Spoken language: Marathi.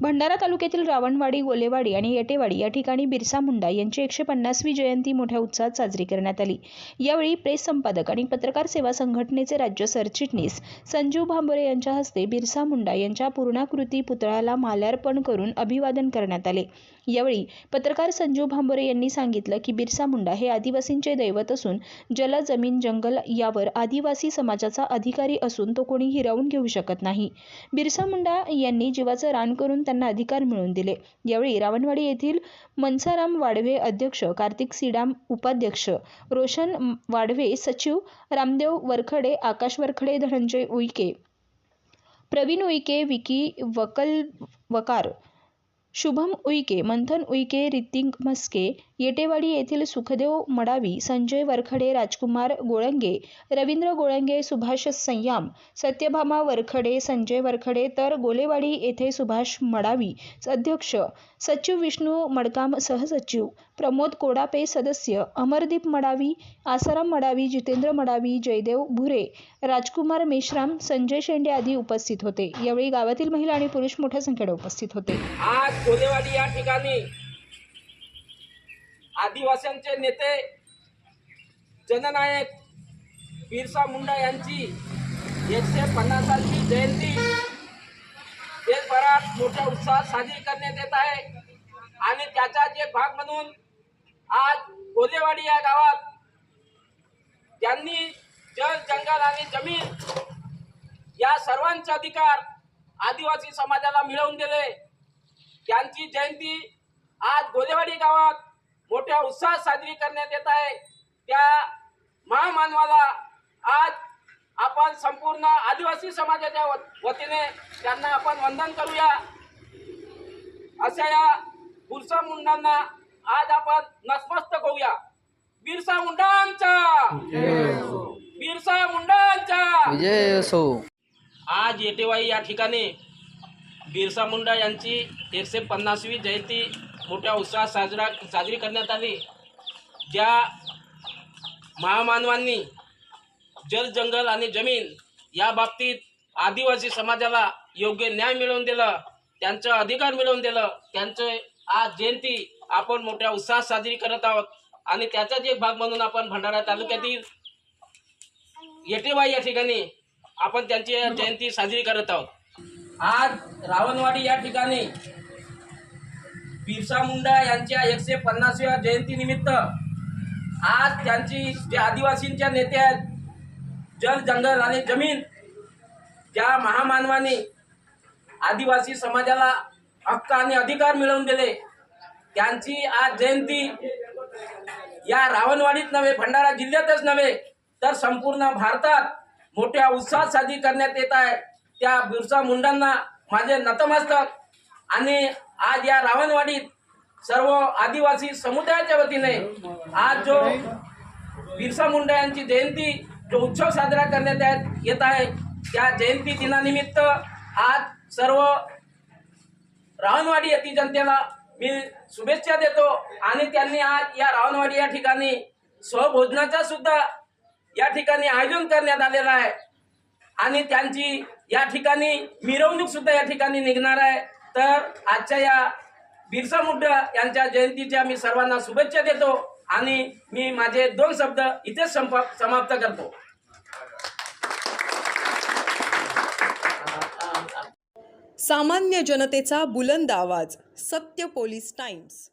भंडारा तालुक्यातील रावणवाडी गोलेवाडी आणि येटेवाडी या ठिकाणी बिरसा मुंडा यांची एकशे पन्नासवी जयंती मोठ्या उत्साहात साजरी करण्यात आली. यावेळी प्रेस संपादक आणि पत्रकार सेवा संघटनेचे राज्य सरचिटणीस संजीव भांबरे यांच्या हस्ते बिरसा मुंडा यांच्या पूर्णाकृती पुतळ्याला माल्यार्पण करून अभिवादन करण्यात आले. यावेळी पत्रकार संजीव भांबरे यांनी सांगितलं की बिरसा मुंडा हे आदिवासींचे दैवत असून जल जमीन जंगल यावर आदिवासी समाजाचा अधिकारी असून तो कोणी हिरावून घेऊ शकत नाही. बिरसा मुंडा यांनी जीवाचं रान करून त्यांना अधिकार मिळवून दिले. यावेळी रावणवाडी येथील मनसाराम वाडवे अध्यक्ष कार्तिक सिडाम उपाध्यक्ष रोशन वाडवे सचिव रामदेव वरखडे आकाश वरखडे धनंजय उईके प्रवीण उईके विकी वकल वकार शुभम उईके मंथन उईके रितिक मस्के येटेवाडी येथील सुखदेव मडावी संजय वरखडे राजकुमार गोळंगे रवींद्र गोळंगे सुभाष संयाम सत्यभामा वरखडे संजय वरखडे तर गोलेवाडी येथे सुभाष मडावी अध्यक्ष सचिव विष्णू मडकाम सहसचिव प्रमोद कोडापे सदस्य अमरदीप मडावी आसाराम मडावी जितेंद्र मडावी जयदेव भुरे राजकुमार मेश्राम संजय शेंडे आदी उपस्थित होते. यावेळी गावातील महिला आणि पुरुष मोठ्या संख्येने उपस्थित होते. आज कोलेवाडी या ठिकाणी आदिवासींचे नेते जननायक बिरसा मुंडा यांची एकशे पन्नासावी जयंती. देशभरात मोठ्या उत्साहात साजरी करण्यात येत आहे. आणि त्याचा जे भाग म्हणून आज कोलेवाडी या गावात ज्यांनी जल जंगल आणि जमीन या सर्वांचे अधिकार आदिवासी समाजाला मिळवून दिले त्यांची जयंती आज गोलेवाडी गावात मोठ्या उत्साहात साजरी करण्यात येत आहे. त्या महामानवाला आज आपण संपूर्ण आदिवासी समाजाच्या वत- वतीने त्यांना आपण वंदन करूया. अशा या बिरसा मुंडांना आज आपण नतमस्तक होऊया. बिरसा मुंडांचा! बिरसा मुंडांचा! आज येटेवाई या ठिकाणी बिरसा मुंडा यांची एकशे पन्नासवी जयंती मोठ्या उत्साहात साजरा साजरी करण्यात आली. ज्या महामानवांनी जल जंगल आणि जमीन या बाबतीत आदिवासी समाजाला योग्य न्याय मिळवून दिलं त्यांचं अधिकार मिळवून दिलं त्यांचं आज जयंती आपण मोठ्या उत्साहात साजरी करत आहोत. आणि त्याचाच एक भाग म्हणून आपण भंडारा तालुक्यातील येटेबाई या ठिकाणी आपण त्यांची जयंती साजरी करत आहोत. आज रावणवाडी या ठिकाणी बिरसा मुंडा यांच्या एकशे पन्नासव्या जयंतीनिमित्त आज त्यांची जे आदिवासींच्या नेते आहेत जल जंगल आणि जमीन ज्या महामानवाने आदिवासी समाजाला हक्क आणि अधिकार मिळवून दिले. त्यांची आज जयंती या रावणवाडीत नव्हे भंडारा जिल्ह्यातच नव्हे तर संपूर्ण भारतात मोठ्या उत्साहात साजरी करण्यात येत आहे. त्या बिरसा मुंडांना माझे नतमस्तक आणि आज या रावणवाडीत सर्व आदिवासी समुदायाच्या वतीने आज जो बिरसा मुंडा यांची जयंती जो उत्सव साजरा करण्यात येत आहे त्या जयंती दिनानिमित्त आज सर्व रावणवाडी येथील जनतेला मी शुभेच्छा देतो आणि त्यांनी आज या रावणवाडी या ठिकाणी स्वभोजनाचा सुद्धा या ठिकाणी आयोजन करण्यात आलेलं आहे. आणि त्यांची या ठिकाणी मिरवणूक सुद्धा या ठिकाणी निघणार आहे. तर आजच्या या बिरसा मुंडा यांच्या जयंतीच्या मी सर्वांना शुभेच्छा देतो आणि मी माझे दोन शब्द इथेच संप समाप्त करतो. सामान्य जनतेचा बुलंद आवाज सत्य पोलीस टाइम्स.